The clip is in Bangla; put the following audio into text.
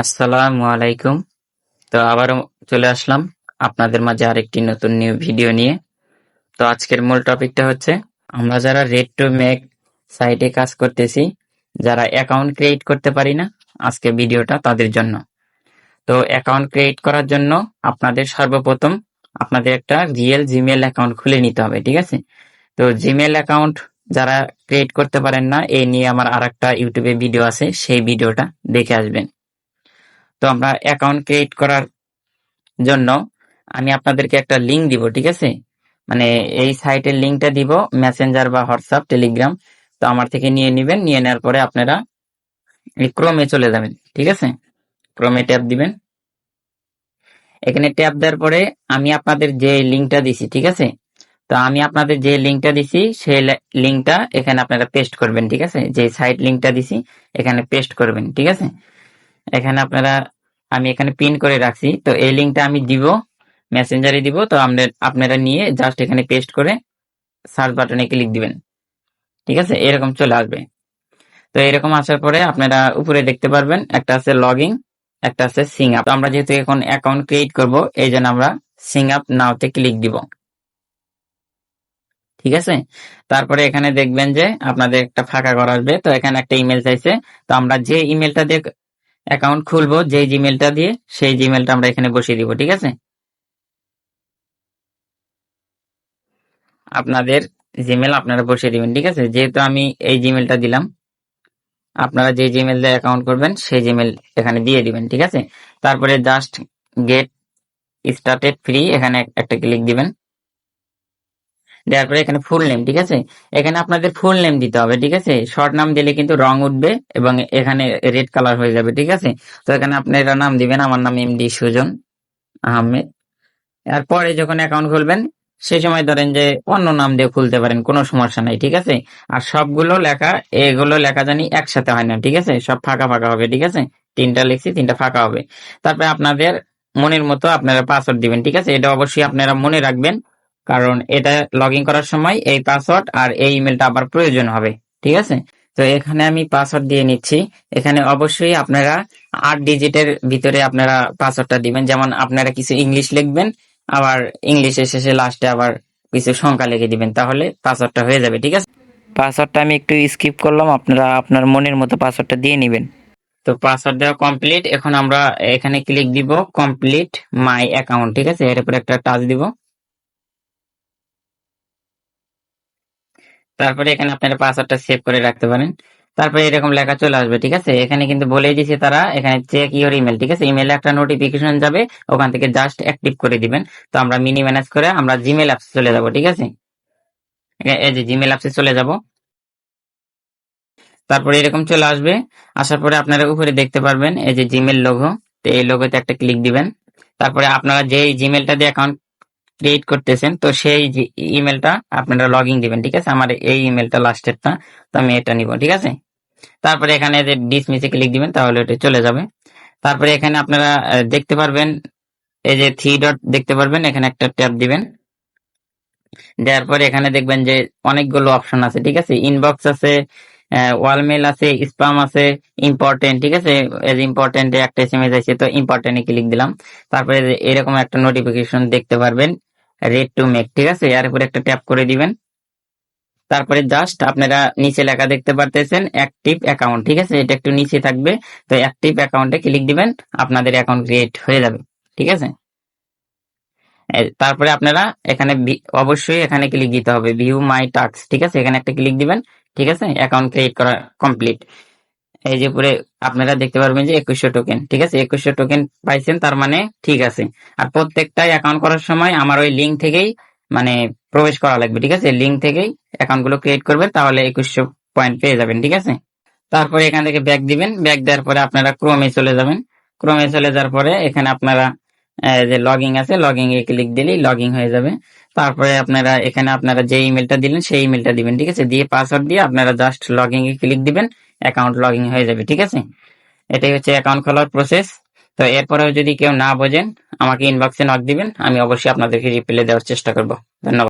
আসসালামু আলাইকুম। তো আবারও চলে আসলাম আপনাদের মাঝে আরেকটি নতুন নিউ ভিডিও নিয়ে। তো আজকের মূল টপিকটা হচ্ছে, আমরা যারা রেড টু মেক সাইটে কাজ করতেছি, যারা অ্যাকাউন্ট ক্রিয়েট করতে পারি না, আজকে ভিডিওটা তাদের জন্য। তো অ্যাকাউন্ট ক্রিয়েট করার জন্য আপনাদের সর্বপ্রথম আপনাদের একটা রিয়েল জিমেল অ্যাকাউন্ট খুলে নিতে হবে, ঠিক আছে? তো জিমেল অ্যাকাউন্ট যারা ক্রিয়েট করতে পারেন না এই নিয়ে আমার আর ইউটিউবে ভিডিও আছে, সেই ভিডিওটা দেখে আসবেন। তো আমরা অ্যাকাউন্ট ক্রিয়েট করার জন্য আমি আপনাদেরকে একটা লিঙ্ক দিব, ঠিক আছে? মানে এই সাইটের লিঙ্কটা দিব মেসেঞ্জার বা হোয়াটসঅ্যাপ টেলিগ্রাম তো আমার থেকে নিয়ে নেবেন, নিয়ে নেওয়ার পরে আপনারা ক্রোমে চলে যাবেন, ঠিক আছে? ক্রোমে ট্যাপ দিবেন। এখানে ট্যাপ দেওয়ার পরে আমি আপনাদের যে লিঙ্কটা দিছি, ঠিক আছে? তো আমি আপনাদের যে লিঙ্কটা দিছি, সেই লিঙ্কটা এখানে আপনারা পেস্ট করবেন, ঠিক আছে? যে সাইট লিঙ্কটা দিছি, এখানে পেস্ট করবেন, ঠিক আছে? এখানে আপনারা, আমি এখানে পিন করে রাখছি। তো এই লিঙ্কটা আমি দিব মেসেঞ্জারে দিব। তো আপনারা নিয়ে জাস্ট এখানে পেস্ট করে সার্চ বাটনে ক্লিক দিবেন। ঠিক আছে? এরকম চলে আসবে। তো এরকম আসার পরে আপনারা উপরে দেখতে পারবেন, একটা আছে লগ একটা আছে সিং আপ আমরা যেহেতু এখন অ্যাকাউন্ট ক্রিয়েট করব, এই জন্য আমরা সিং আপ নাওতে ক্লিক দিব। ঠিক আছে? তারপরে এখানে দেখবেন যে আপনাদের একটা ফাঁকা ঘর আসবে। তো এখানে একটা ইমেল চাইছে। তো আমরা যে ইমেলটা দিয়ে অ্যাকাউন্ট খুলবো যে জিমেলটা দিয়ে, সেই জিমেলটা আমরা এখানে বসিয়ে দিব, ঠিক আছে? আপনাদের জিমেল আপনারা বসিয়ে দিবেন, ঠিক আছে? যেহেতু আমি এই জিমেলটা দিলাম, আপনারা যে জিমেল দিয়ে অ্যাকাউন্ট করবেন, সেই জিমেল এখানে দিয়ে দিবেন, ঠিক আছে? তারপরে জাস্ট গেট স্টার্টেড ফ্রি, এখানে একটা ক্লিক দিবেন। দেওয়ার পরে এখানে ফুল নেম ঠিক আছে? এখানে আপনাদের ফুল নেম দিতে হবে, ঠিক আছে? শর্ট নাম দিলে কিন্তু রং উঠবে এবং এখানে রেড কালার হয়ে যাবে, ঠিক আছে? তো এখানে আপনারা নাম দিবেন, আমার নাম এমডি সুজন আহমেদ। এরপরে যখন অ্যাকাউন্ট খুলবেন সেই সময় ধরেন যে অন্য নাম দিয়ে খুলতে পারেন, কোনো সমস্যা নাই, ঠিক আছে? আর সবগুলো লেখা, এগুলো লেখা জানি একসাথে হয় না, ঠিক আছে? সব ফাঁকা ফাঁকা হবে, ঠিক আছে? তিনটা লিখছি, তিনটা ফাঁকা হবে। তারপরে আপনাদের মনের মতো আপনারা পাসওয়ার্ড দিবেন, ঠিক আছে? এটা অবশ্যই আপনারা মনে রাখবেন। কারণ এটা লগ ইন করার সময় এই পাসওয়ার্ড আর এই ইমেলটা আবার প্রয়োজন হবে, ঠিক আছে? তো এখানে আমি পাসওয়ার্ড দিয়ে নিচ্ছি। এখানে অবশ্যই আপনারা আট ডিজিটের ভিতরে আপনারা পাসওয়ার্ডটা দিবেন। যেমন আপনারা কিছু ইংলিশ লিখবেন, আবার ইংলিশের শেষে লাস্টে আবার কিছু সংখ্যা লিখে দিবেন, তাহলে পাসওয়ার্ডটা হয়ে যাবে, ঠিক আছে? পাসওয়ার্ডটা আমি একটু স্কিপ করলাম, আপনারা আপনার মনের মতো পাসওয়ার্ডটা দিয়ে নেবেন। তো পাসওয়ার্ড দেওয়া কমপ্লিট এখন আমরা এখানে ক্লিক দিব কমপ্লিট মাই অ্যাকাউন্ট ঠিক আছে? এর উপরে একটা টাচ দিব। তারপরে এখানে আপনারা পাসওয়ার্ডটা সেভ করে রাখতে পারেন। তারপরে এরকম লেখা চলে আসবে, ঠিক আছে? এখানে কিন্তু বলেই দিছে তারা, এখানে চেক ইউর ইমেল ঠিক আছে? ইমেলে একটা নোটিফিকেশন যাবে, ওখান থেকে জাস্ট অ্যাক্টিভ করে দিবেন। তো আমরা মিনি ম্যানেজ করে আমরা জিমেল অ্যাপসে চলে যাব, ঠিক আছে? এই যে জিমেল অ্যাপসে চলে যাব। তারপরে এরকম চলে আসবে। আসার পরে আপনারা উপরে দেখতে পারবেন, এই যে জিমেল লোগো তো এই লোগোতে একটা ক্লিক দিবেন। তারপরে আপনারা যে জিমেলটা দিয়ে অ্যাকাউন্ট ক্রিয়েট করতেছেন, তো সেই যে ইমেলটা আপনারা লগ ইন দিবেন, ঠিক আছে? আমার এই ইমেলটা লাস্টেরটা তো আমি এটা নিব, ঠিক আছে? তারপরে এখানে যে ডিসমিসে ক্লিক দিবেন, তাহলে ওটা চলে যাবে। তারপরে এখানে আপনারা দেখতে পারবেন, এই যে থ্রি ডট দেখতে পারবেন, এখানে একটা ট্যাপ দিবেন। দেওয়ার পরে এখানে দেখবেন যে অনেকগুলো অপশন আছে, ঠিক আছে? ইনবক্স আছে ওয়ালমেল আছে স্পাম আছে ইম্পর্টেন্ট ঠিক আছে? এজ ইম্পর্টেন্ট একটা এসএমএস আছে তো ইম্পর্টেন্টে ক্লিক দিলাম। তারপরে এরকম একটা নোটিফিকেশন দেখতে পারবেন রেড টু মেক ঠিক আছে? এর উপরে একটা ট্যাপ করে দিবেন। তারপরে জাস্ট আপনারা নিচে লেখা দেখতে পারতেছেন অ্যাক্টিভ অ্যাকাউন্ট ঠিক আছে? এটা একটু নিচে থাকবে, তো অ্যাক্টিভ অ্যাকাউন্টে ক্লিক দিবেন, আপনাদের অ্যাকাউন্ট ক্রিয়েট হয়ে যাবে, ঠিক আছে? তারপরে আপনারা এখানে অবশ্যই এখানে ক্লিক দিতে হবে। ভিউ মাই টাক্স ঠিক আছে? এখানে একটা ক্লিক দিবেন, ঠিক আছে? অ্যাকাউন্ট ক্রিয়েট করা কমপ্লিট এই যে পরে আপনারা দেখতে পারবেন যে একুশশো টোকেন ঠিক আছে? একুশশো টোকেন পাইছেন, তার মানে ঠিক আছে। আর প্রত্যেকটাই অ্যাকাউন্ট করার সময় আমার ওই লিঙ্ক থেকেই মানে প্রবেশ করা লাগবে, ঠিক আছে? লিঙ্ক থেকেই অ্যাকাউন্টগুলো ক্রিয়েট করবেন, তাহলে একুশশো পয়েন্ট পেয়ে যাবেন, ঠিক আছে? তারপরে এখান থেকে ব্যাগ দিবেন। ব্যাগ দেওয়ার পরে আপনারা ক্রোমে চলে যাবেন। ক্রোমে চলে যাওয়ার পরে এখানে আপনারা যে লগিং আছে লগিং এ ক্লিক দিলেই লগিং হয়ে যাবে। তারপরে আপনারা এখানে আপনারা যে ইমেলটা দিলেন, সেই ইমেলটা দিবেন, ঠিক আছে? দিয়ে পাসওয়ার্ড দিয়ে আপনারা জাস্ট লগিং এ ক্লিক দিবেন অ্যাকাউন্ট লগিং হয়ে যাবে, ঠিক আছে? এটাই হচ্ছে অ্যাকাউন্ট খোলার প্রসেস তো এরপরেও যদি কেউ না বোঝেন, আমাকে ইনবক্সে নক দিবেন, আমি অবশ্যই আপনাদেরকে রিপ্লাই দেওয়ার চেষ্টা করব। ধন্যবাদ।